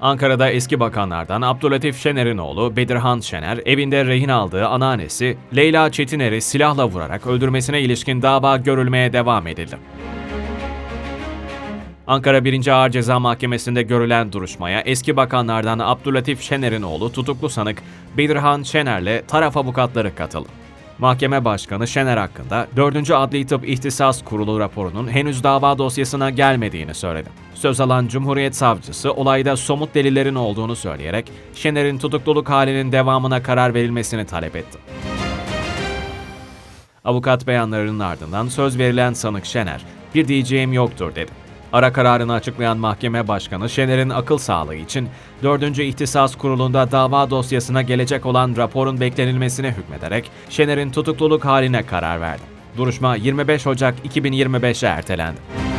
Ankara'da eski bakanlardan Abdülatif Şener'in oğlu Bedirhan Şener, evinde rehin aldığı anneannesi Leyla Çetiner'i silahla vurarak öldürmesine ilişkin dava görülmeye devam edildi. Ankara 1. Ağır Ceza Mahkemesi'nde görülen duruşmaya eski bakanlardan Abdülatif Şener'in oğlu tutuklu sanık Bedirhan Şener'le taraf avukatları katıldı. Mahkeme Başkanı Şener hakkında 4. Adli Tıp İhtisas Kurulu raporunun henüz dava dosyasına gelmediğini söyledi. Söz alan Cumhuriyet Savcısı olayda somut delillerin olduğunu söyleyerek Şener'in tutukluluk halinin devamına karar verilmesini talep etti. Avukat beyanlarının ardından söz verilen sanık Şener, bir diyeceğim yoktur dedi. Ara kararını açıklayan mahkeme başkanı Şener'in akıl sağlığı için 4. İhtisas Kurulu'nda dava dosyasına gelecek olan raporun beklenilmesine hükmederek Şener'in tutukluluk haline karar verdi. Duruşma 25 Ocak 2025'e ertelendi.